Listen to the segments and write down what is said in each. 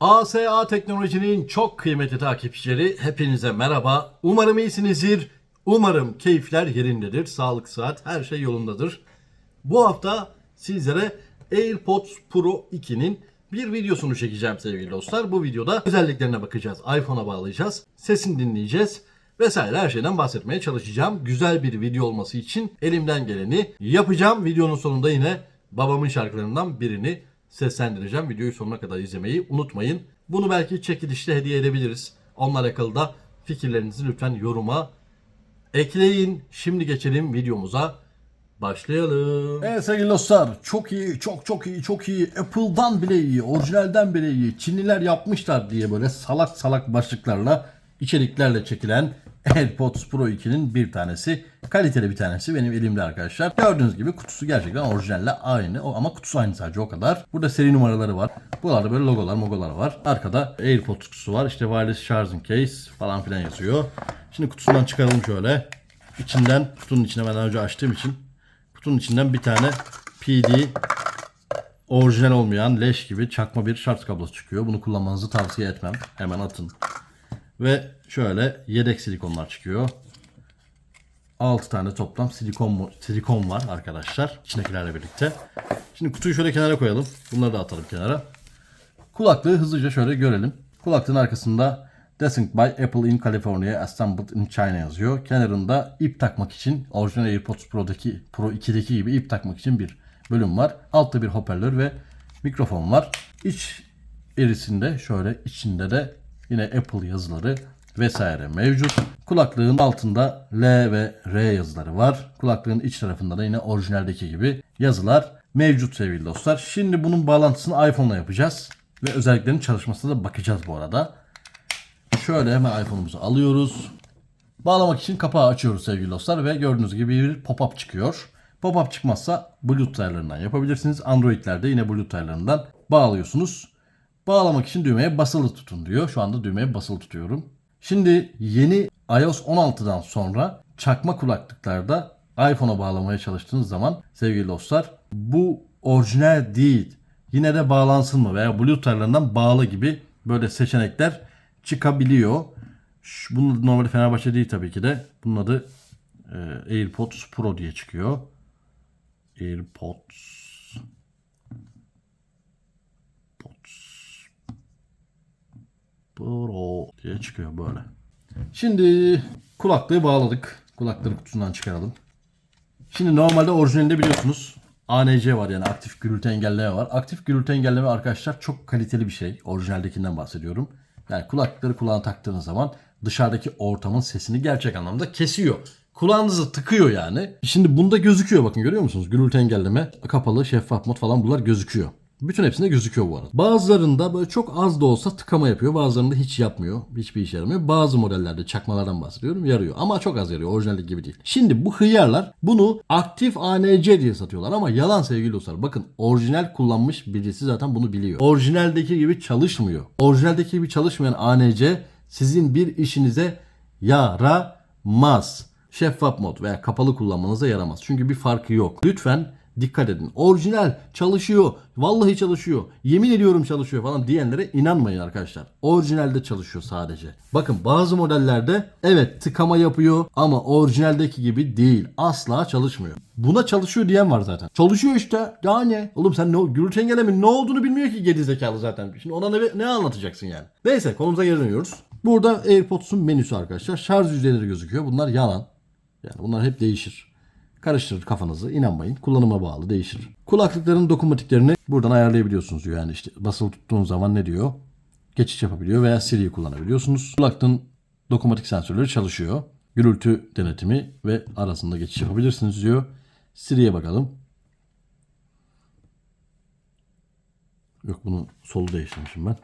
ASA Teknoloji'nin çok kıymetli takipçileri hepinize merhaba. Umarım iyisinizdir. Umarım keyifler yerindedir. Sağlık, sıhhat her şey yolundadır. Bu hafta sizlere AirPods Pro 2'nin bir videosunu çekeceğim sevgili dostlar. Bu videoda özelliklerine bakacağız. iPhone'a bağlayacağız. Sesini dinleyeceğiz. Vesaire her şeyden bahsetmeye çalışacağım. Güzel bir video olması için elimden geleni yapacağım. Videonun sonunda yine babamın şarkılarından birini seslendireceğim. Videoyu sonuna kadar izlemeyi unutmayın. Bunu belki çekilişte hediye edebiliriz. Onunla alakalı da fikirlerinizi lütfen yoruma ekleyin. Şimdi geçelim videomuza. Başlayalım. Evet sevgili dostlar çok iyi çok çok iyi çok iyi Apple'dan bile iyi orijinalden bile iyi Çinliler yapmışlar diye böyle salak salak başlıklarla içeriklerle çekilen AirPods Pro 2'nin bir tanesi kaliteli bir tanesi benim elimde arkadaşlar. Gördüğünüz gibi kutusu gerçekten orijinalle aynı ama kutusu aynı sadece o kadar. Burada seri numaraları var. Buralarda böyle logolar mogolar var. Arkada AirPods kutusu var. İşte wireless charging case falan filan yazıyor. Şimdi kutusundan çıkaralım şöyle. İçinden kutunun içine ben daha önce açtığım için Kutunun içinden bir tane PD orijinal olmayan leş gibi çakma bir şarj kablosu çıkıyor. Bunu kullanmanızı tavsiye etmem. Hemen atın. Ve şöyle yedek silikonlar çıkıyor. 6 tane toplam silikon silikon var arkadaşlar. İçindekilerle birlikte. Şimdi kutuyu şöyle kenara koyalım. Bunları da atalım kenara. Kulaklığı hızlıca şöyle görelim. Kulaklığın arkasında Designed by Apple in California, Assembled in China yazıyor. Kenarında ip takmak için orijinal AirPods Pro'daki Pro 2'deki gibi ip takmak için bir bölüm var. Altta bir hoparlör ve mikrofon var. İç erisinde şöyle içinde de yine Apple yazıları vesaire mevcut. Kulaklığın altında L ve R yazıları var. Kulaklığın iç tarafında da yine orijinaldeki gibi yazılar mevcut sevgili dostlar. Şimdi bunun bağlantısını iPhone'la yapacağız. Ve özelliklerinin çalışmasına da bakacağız bu arada. Şöyle hemen iPhone'umuzu alıyoruz. Bağlamak için kapağı açıyoruz sevgili dostlar ve gördüğünüz gibi bir pop-up çıkıyor. Pop-up çıkmazsa Bluetooth ayarlarından yapabilirsiniz. Android'lerde yine Bluetooth ayarlarından bağlıyorsunuz. Bağlamak için düğmeye basılı tutun diyor. Şu anda düğmeye basılı tutuyorum. Şimdi yeni iOS 16'dan sonra çakma kulaklıklarda iPhone'a bağlamaya çalıştığınız zaman sevgili dostlar bu orijinal değil. Yine de bağlansın mı veya Bluetooth ayarlarından bağlı gibi böyle seçenekler çıkabiliyor. Şu- Bunun normalde Fenerbahçe değil tabii ki de. Bunun adı e, AirPods Pro diye çıkıyor. AirPods Pro diye çıkıyor böyle. Şimdi kulaklığı bağladık. Kulakları kutusundan çıkaralım. Şimdi normalde orijinalinde biliyorsunuz ANC var yani aktif gürültü engelleme var. Aktif gürültü engelleme arkadaşlar çok kaliteli bir şey. Orijinaldekinden bahsediyorum. Yani kulaklıkları kulağına taktığınız zaman dışarıdaki ortamın sesini gerçek anlamda kesiyor. Kulağınızı tıkıyor yani. Şimdi bunda gözüküyor bakın görüyor musunuz? Gürültü engelleme, kapalı, şeffaf mod falan bunlar gözüküyor. Bütün hepsinde gözüküyor bu arada. Bazılarında böyle çok az da olsa tıkama yapıyor. Bazılarında hiç yapmıyor. Hiçbir işe yaramıyor. Bazı modellerde çakmalardan bahsediyorum yarıyor. Ama çok az yarıyor. Orijinaldeki gibi değil. Şimdi bu hıyarlar bunu aktif ANC diye satıyorlar ama yalan sevgili dostlar. Bakın orijinal kullanmış birisi zaten bunu biliyor. Orijinaldeki gibi çalışmıyor. Orijinaldeki gibi çalışmayan ANC sizin bir işinize yaramaz. Şeffaf mod veya kapalı kullanmanıza yaramaz. Çünkü bir farkı yok. Lütfen dikkat edin. Orijinal çalışıyor. Vallahi çalışıyor. Yemin ediyorum çalışıyor falan diyenlere inanmayın arkadaşlar. Orijinalde çalışıyor sadece. Bakın bazı modellerde evet tıkama yapıyor ama orijinaldeki gibi değil. Asla çalışmıyor. Buna çalışıyor diyen var zaten. Çalışıyor işte. Daha ne? Oğlum sen ne gürültü engellemenin ne olduğunu bilmiyor ki geri zekalı zaten. Şimdi ona ne, ne anlatacaksın yani? Neyse konumuza geri dönüyoruz. Burada AirPods'un menüsü arkadaşlar. Şarj yüzeyleri gözüküyor. Bunlar yalan. Yani bunlar hep değişir. Karıştırır kafanızı. inanmayın. Kullanıma bağlı değişir. Kulaklıkların dokunmatiklerini buradan ayarlayabiliyorsunuz diyor. Yani işte basılı tuttuğun zaman ne diyor? Geçiş yapabiliyor veya Siri'yi kullanabiliyorsunuz. Kulaklığın dokunmatik sensörleri çalışıyor. Gürültü denetimi ve arasında geçiş yapabilirsiniz diyor. Siri'ye bakalım. Yok bunu solu değiştirmişim ben.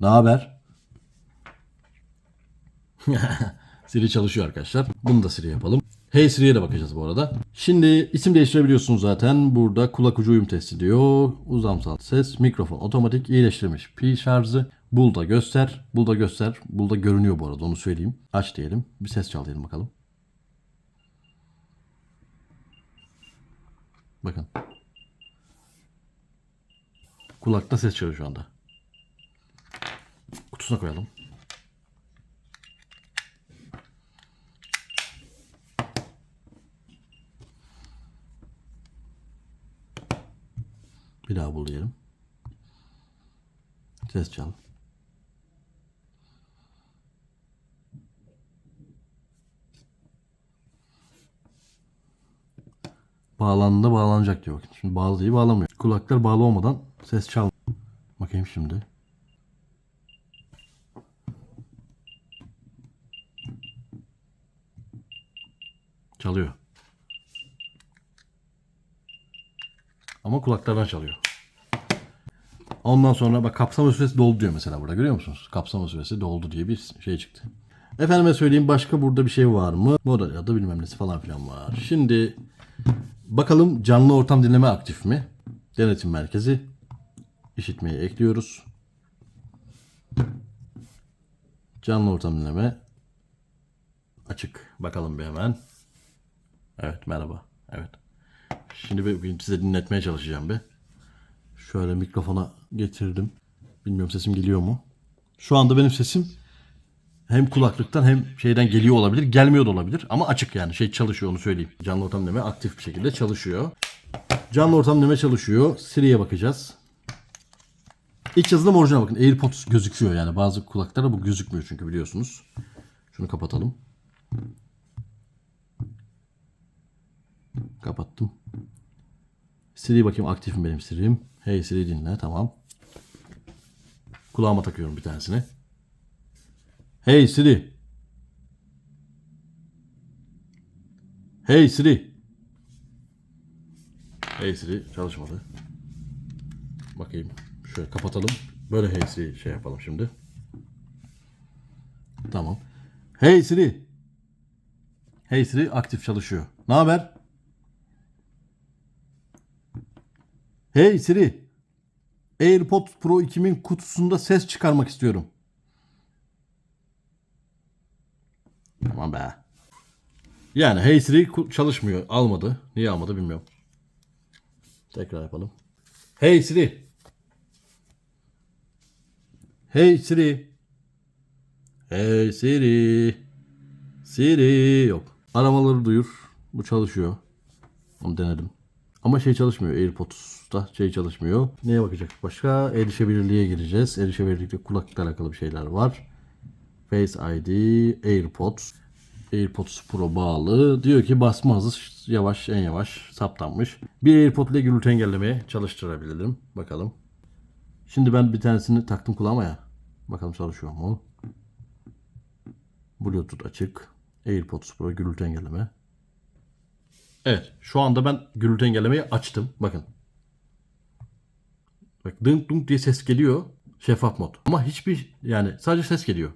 Ne haber? Siri çalışıyor arkadaşlar. Bunu da Siri yapalım. Hey Siri'ye de bakacağız bu arada. Şimdi isim değiştirebiliyorsunuz zaten. Burada kulak ucu uyum testi diyor. Uzamsal ses, mikrofon, otomatik iyileştirilmiş pil şarjı. Bulda göster. Bulda göster. Bulda görünüyor bu arada onu söyleyeyim. Aç diyelim. Bir ses çal diyelim bakalım. Bakın. Kulakta ses çıkıyor şu anda. Kutusuna koyalım. Daha bul diyelim. Ses çal. Bağlandığında bağlanacak diyor bakın. Şimdi bağlı değil bağlamıyor. Kulaklar bağlı olmadan ses çal. Bakayım şimdi. Çalıyor. Ama kulaklardan çalıyor. Ondan sonra bak kapsama süresi doldu diyor mesela burada görüyor musunuz? Kapsama süresi doldu diye bir şey çıktı. Efendime söyleyeyim başka burada bir şey var mı? Model ya da bilmem nesi falan filan var. Şimdi bakalım canlı ortam dinleme aktif mi? Denetim merkezi. işitmeyi ekliyoruz. Canlı ortam dinleme açık. Bakalım bir hemen. Evet merhaba. Evet. Şimdi bir size dinletmeye çalışacağım bir. Şöyle mikrofona getirdim. Bilmiyorum sesim geliyor mu? Şu anda benim sesim hem kulaklıktan hem şeyden geliyor olabilir. Gelmiyor da olabilir. Ama açık yani. Şey çalışıyor onu söyleyeyim. Canlı ortam dinleme aktif bir şekilde çalışıyor. Canlı ortam dinleme çalışıyor. Siri'ye bakacağız. İç yazılım orijinal bakın. AirPods gözüküyor yani. Bazı kulaklara bu gözükmüyor çünkü biliyorsunuz. Şunu kapatalım. Kapattım. Siri bakayım aktif mi benim Siri'm? Hey Siri dinle tamam. Kulağıma takıyorum bir tanesini. Hey Siri. Hey Siri. Hey Siri çalışmadı. Bakayım. Şöyle kapatalım. Böyle Hey Siri şey yapalım şimdi. Tamam. Hey Siri. Hey Siri aktif çalışıyor. Ne haber? Hey Siri. AirPods Pro 2000 kutusunda ses çıkarmak istiyorum. Tamam be. Yani Hey Siri çalışmıyor. Almadı. Niye almadı bilmiyorum. Tekrar yapalım. Hey Siri. Hey Siri. Hey Siri. Siri yok. Aramaları duyur. Bu çalışıyor. Onu denedim. Ama şey çalışmıyor. AirPods'ta şey çalışmıyor. Neye bakacak başka? Erişebilirliğe gireceğiz. Erişebilirlikte kulaklıkla alakalı bir şeyler var. Face ID, AirPods. AirPods Pro bağlı. Diyor ki basma hızı yavaş, en yavaş saptanmış. Bir AirPod ile gürültü engellemeye çalıştırabilirim. Bakalım. Şimdi ben bir tanesini taktım kulağıma ya. Bakalım çalışıyor mu? Bluetooth açık. AirPods Pro gürültü engelleme. Evet. Şu anda ben gürültü engellemeyi açtım. Bakın. Bak dınk dunk diye ses geliyor. Şeffaf mod. Ama hiçbir yani sadece ses geliyor.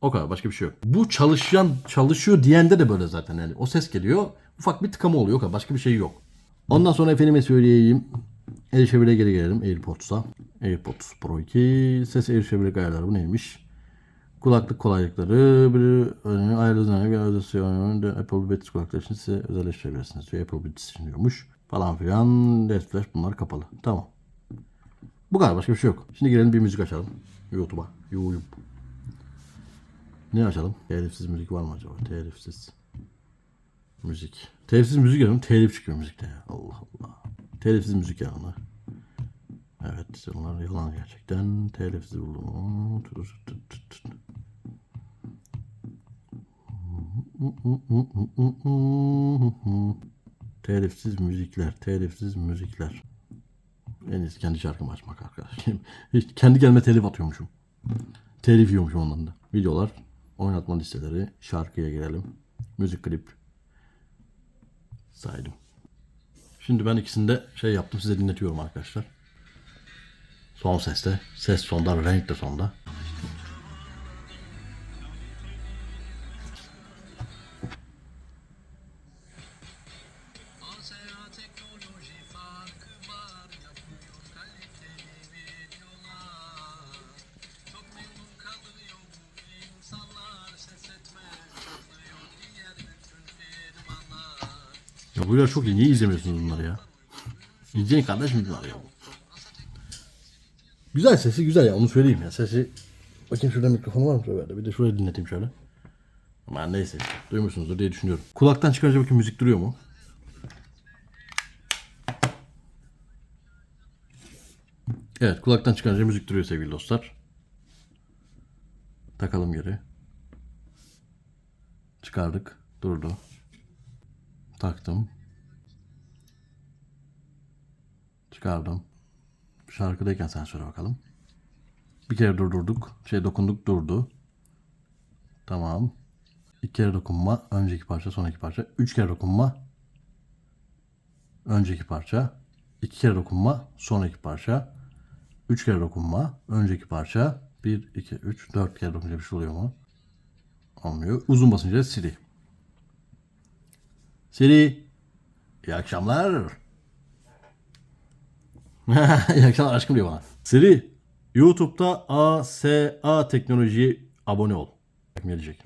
O kadar başka bir şey yok. Bu çalışan çalışıyor diyende de böyle zaten yani o ses geliyor. Ufak bir tıkama oluyor o kadar başka bir şey yok. Ondan sonra efendime söyleyeyim. Erişebilir geri gelelim AirPods'a. AirPods Pro 2 ses erişebilir ayarları bu neymiş? Kulaklık kolaylıkları, bir önemli ayarlarına göre özel Apple Beats kulaklıkları için size özelleştirebilirsiniz diyor. Apple Beats için diyormuş. Falan filan. Red Flash bunlar kapalı. Tamam. Bu kadar başka bir şey yok. Şimdi girelim bir müzik açalım. YouTube'a. YouTube. Ne açalım? Telifsiz müzik var mı acaba? Telifsiz. Müzik. Telifsiz müzik yazıyorum. Telif çıkıyor müzikte. Allah Allah. Telifsiz müzik ya. Evet onlar yalan gerçekten. Telifsiz buldum. Telifsiz müzikler, telifsiz müzikler. En iyisi kendi şarkımı açmak arkadaş. Hiç kendi kendime telif atıyormuşum. Telif yiyormuşum ondan da. Videolar, oynatma listeleri, şarkıya girelim. Müzik klip. Saydım. Şimdi ben ikisini de şey yaptım size dinletiyorum arkadaşlar. Son seste. Ses sonda, renk de sonda. Çok iyi. Niye izlemiyorsunuz bunları ya? İzleyin kardeşim bunları ya. Güzel sesi güzel ya onu söyleyeyim ya. Sesi bakayım şurada mikrofonu var mı şöyle bir de şurayı dinleteyim şöyle. Ama neyse işte duymuşsunuzdur diye düşünüyorum. Kulaktan çıkarınca bakayım müzik duruyor mu? Evet kulaktan çıkarınca müzik duruyor sevgili dostlar. Takalım geri. Çıkardık. Durdu. Taktım. Çıkardım. Şarkıdayken sen söyle bakalım. Bir kere durdurduk. Şey dokunduk durdu. Tamam. İki kere dokunma. Önceki parça sonraki parça. Üç kere dokunma. Önceki parça. İki kere dokunma. Sonraki parça. Üç kere dokunma. Önceki parça. Bir, iki, üç, dört kere dokununca bir şey oluyor mu? Olmuyor. Uzun basınca Siri. Siri. İyi akşamlar. İyi akşamlar aşkım diyor bana. Siri. YouTube'da ASA Teknoloji'ye abone ol. Gelecek.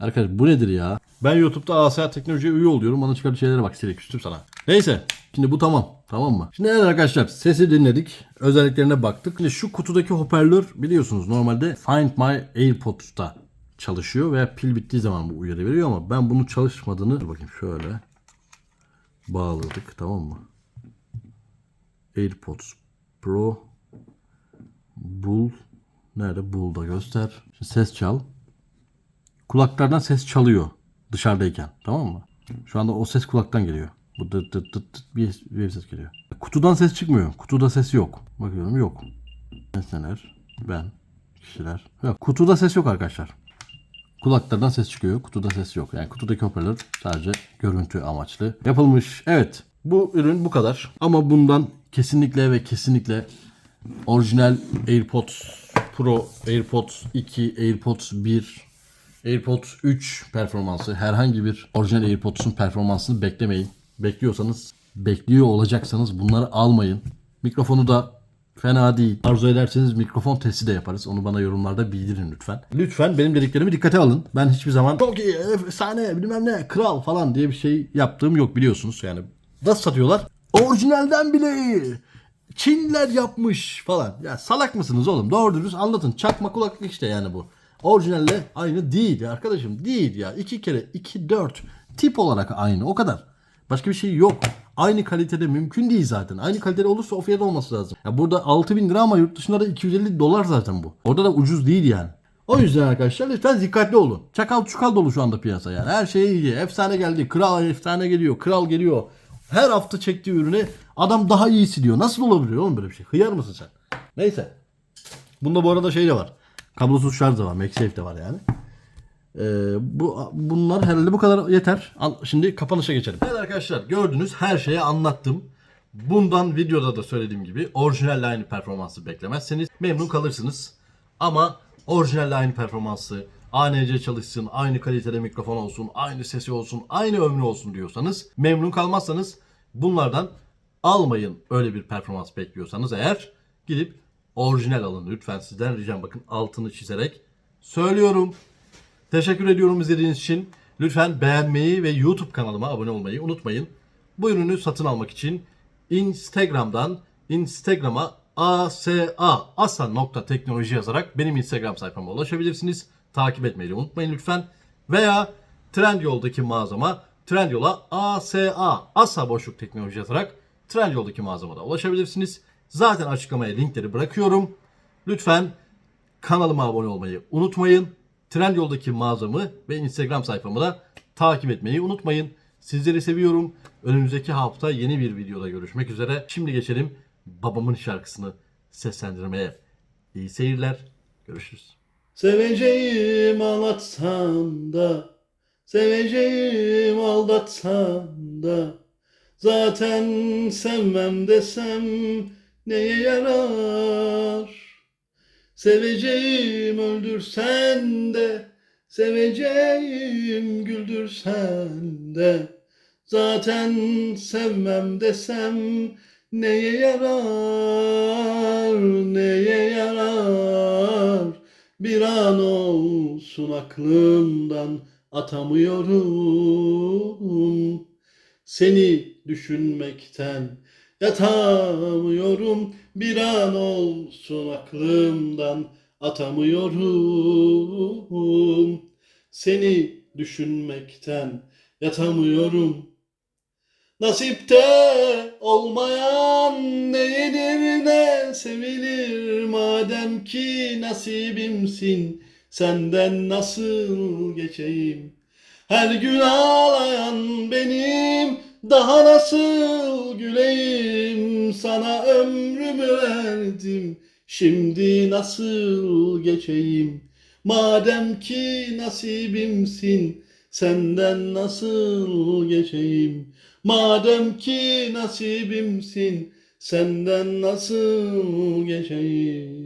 Arkadaş bu nedir ya? Ben YouTube'da ASA Teknoloji'ye üye oluyorum. Bana çıkardığı şeylere bak Siri küstüm sana. Neyse. Şimdi bu tamam. Tamam mı? Şimdi evet arkadaşlar sesi dinledik. Özelliklerine baktık. Şimdi şu kutudaki hoparlör biliyorsunuz normalde Find My AirPods'ta çalışıyor veya pil bittiği zaman bu uyarı veriyor ama ben bunun çalışmadığını dur bakayım şöyle bağladık tamam mı? AirPods Pro Bul nerede? Bul'da göster. Şimdi ses çal. Kulaklardan ses çalıyor dışarıdayken tamam mı? Şu anda o ses kulaktan geliyor. Bu dıt dıt dıt dıt bir, bir ses geliyor. Kutudan ses çıkmıyor. Kutuda ses yok. Bakıyorum yok. Nesneler, ben, kişiler. Yok. Kutuda ses yok arkadaşlar. Kulaklardan ses çıkıyor. Kutuda ses yok. Yani kutudaki hoparlör sadece görüntü amaçlı yapılmış. Evet. Bu ürün bu kadar. Ama bundan kesinlikle ve kesinlikle orijinal AirPods Pro, AirPods 2, AirPods 1, AirPods 3 performansı herhangi bir orijinal AirPods'un performansını beklemeyin. Bekliyorsanız, bekliyor olacaksanız bunları almayın. Mikrofonu da fena değil. Arzu ederseniz mikrofon testi de yaparız. Onu bana yorumlarda bildirin lütfen. Lütfen benim dediklerimi dikkate alın. Ben hiçbir zaman çok iyi, efsane, bilmem ne, kral falan diye bir şey yaptığım yok biliyorsunuz. Yani nasıl satıyorlar? Orijinalden bile iyi. Çinliler yapmış falan. Ya salak mısınız oğlum? Doğru dürüst anlatın. Çakma kulaklık işte yani bu. Orijinalle aynı değil arkadaşım. Değil ya. İki kere iki dört tip olarak aynı. O kadar. Başka bir şey yok. Aynı kalitede mümkün değil zaten. Aynı kalitede olursa o fiyat olması lazım. Ya burada 6000 lira ama yurt dışında da 250 dolar zaten bu. Orada da ucuz değil yani. O yüzden arkadaşlar lütfen dikkatli olun. Çakal çukal dolu şu anda piyasa yani. Her şey iyi. Efsane geldi. Kral efsane geliyor. Kral geliyor. Her hafta çektiği ürüne adam daha iyisi diyor. Nasıl olabiliyor oğlum böyle bir şey? Hıyar mısın sen? Neyse. Bunda bu arada şey de var. Kablosuz şarj da var. MagSafe de var yani. Ee, bu bunlar herhalde bu kadar yeter. Al, şimdi kapanışa geçelim. Evet arkadaşlar gördünüz her şeyi anlattım. Bundan videoda da söylediğim gibi orijinalle aynı performansı beklemezseniz memnun kalırsınız. Ama orijinalle aynı performansı, ANC çalışsın, aynı kalitede mikrofon olsun, aynı sesi olsun, aynı ömrü olsun diyorsanız memnun kalmazsanız bunlardan almayın öyle bir performans bekliyorsanız eğer gidip orijinal alın lütfen sizden ricam bakın altını çizerek söylüyorum. Teşekkür ediyorum izlediğiniz için. Lütfen beğenmeyi ve YouTube kanalıma abone olmayı unutmayın. Bu ürünü satın almak için Instagram'dan Instagram'a asa asa.teknoloji yazarak benim Instagram sayfama ulaşabilirsiniz. Takip etmeyi unutmayın lütfen. Veya Trendyol'daki mağazama Trendyol'a asa asa boşluk teknoloji yazarak Trendyol'daki mağazama da ulaşabilirsiniz. Zaten açıklamaya linkleri bırakıyorum. Lütfen kanalıma abone olmayı unutmayın. Trendyol'daki mağazamı ve Instagram sayfamı da takip etmeyi unutmayın. Sizleri seviyorum. Önümüzdeki hafta yeni bir videoda görüşmek üzere. Şimdi geçelim babamın şarkısını seslendirmeye. İyi seyirler. Görüşürüz. Seveceğim ağlatsan da Seveceğim aldatsan da Zaten sevmem desem neye yarar? Seveceğim öldürsen de Seveceğim güldürsen de Zaten sevmem desem Neye yarar Neye yarar Bir an olsun aklımdan Atamıyorum Seni düşünmekten Yatamıyorum bir an olsun aklımdan atamıyorum. Seni düşünmekten yatamıyorum. Nasipte olmayan ne yenir ne sevilir. Madem ki nasibimsin senden nasıl geçeyim? Her gün ağlayan benim daha nasıl güleyim? Sana ömrümü verdim şimdi nasıl geçeyim? Madem ki nasibimsin senden nasıl geçeyim madem ki nasibimsin senden nasıl geçeyim